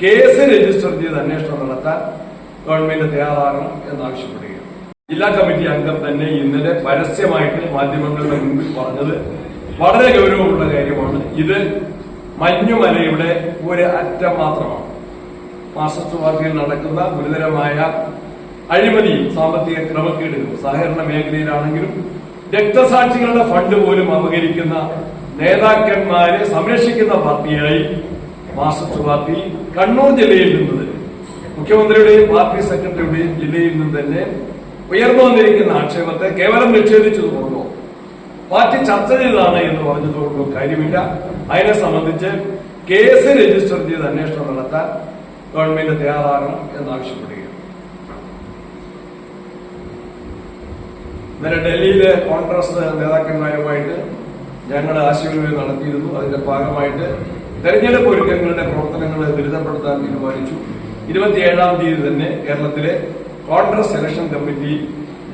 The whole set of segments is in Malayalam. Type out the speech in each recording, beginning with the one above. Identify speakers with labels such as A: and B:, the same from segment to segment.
A: കേസ് രജിസ്റ്റർ ചെയ്ത് അന്വേഷണം നടത്താൻ ഗവൺമെന്റ് തയ്യാറാകണം എന്നാവശ്യപ്പെടുകയാണ്. ജില്ലാ കമ്മിറ്റി അംഗം തന്നെ ഇന്നലെ പരസ്യമായിട്ട് മാധ്യമങ്ങളുടെ മുമ്പിൽ പറഞ്ഞത് വളരെ ഗൗരവമുള്ള കാര്യമാണ്. ഇത് മഞ്ഞുമലയുടെ ഒരു അറ്റം മാത്രമാണ്. മാർക്സിസ്റ്റ് പാർട്ടിയിൽ നടക്കുന്ന ഗുരുതരമായ അഴിമതി സാമ്പത്തിക ക്രമക്കേടുകളും സഹകരണ മേഖലയിലാണെങ്കിലും രക്തസാക്ഷികളുടെ ഫണ്ട് പോലും അപകരിക്കുന്ന നേതാക്കന്മാരെ സംരക്ഷിക്കുന്ന പാർട്ടിയായി മാർക്സിസ്റ്റ് പാർട്ടി കണ്ണൂർ ജില്ലയിൽ നിന്നത് മുഖ്യമന്ത്രിയുടെയും പാർട്ടി സെക്രട്ടറിയുടെയും ജില്ലയിൽ നിന്ന് തന്നെ ഉയർന്നു വന്നിരിക്കുന്ന ആക്ഷേപത്തെ കേവലം നിഷേധിച്ചതുകൊണ്ടോ പാർട്ടി ചർച്ച ചെയ്തതാണ് എന്ന് പറഞ്ഞതുകൊണ്ടോ കാര്യമില്ല. അതിനെ സംബന്ധിച്ച് കേസ് രജിസ്റ്റർ ചെയ്ത് അന്വേഷണം നടത്താൻ ഗവൺമെന്റ് തയ്യാറാകണം എന്നാവശ്യപ്പെടുകയാണ്. ഇന്നലെ ഡൽഹിയിലെ കോൺഗ്രസ് നേതാക്കന്മാരുമായിട്ട് ഞങ്ങൾ ആശയവിനിമയം നടത്തിയിരുന്നു. അതിന്റെ ഭാഗമായിട്ട് തെരഞ്ഞെടുപ്പ് ഒരുക്കങ്ങളുടെ പ്രവർത്തനങ്ങളെ ദുരിതപ്പെടുത്താൻ തീരുമാനിച്ചു. ഇരുപത്തിയേഴാം തീയതി തന്നെ കേരളത്തിലെ കോൺഗ്രസ് സെലക്ഷൻ കമ്മിറ്റി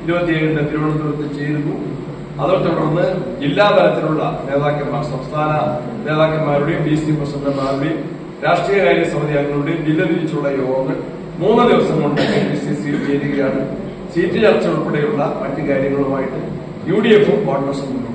A: ഇരുപത്തിയേഴിന് തിരുവനന്തപുരത്ത് ചേരുന്നു. അതേ തുടർന്ന് ജില്ലാ തലത്തിലുള്ള നേതാക്കന്മാർ സംസ്ഥാന നേതാക്കന്മാരുടെയും ഡി സി പ്രസിഡന്റുമാരുടെയും രാഷ്ട്രീയകാര്യ സമിതി അംഗങ്ങളുടെയും ജില്ല തിരിച്ചുള്ള യോഗങ്ങൾ മൂന്ന് ദിവസം കൊണ്ട് ചേരുകയാണ്. സീറ്റ് ചർച്ച ഉൾപ്പെടെയുള്ള മറ്റു കാര്യങ്ങളുമായിട്ട് യു ഡി എഫും കോൺഗ്രസും മുന്നോട്ട്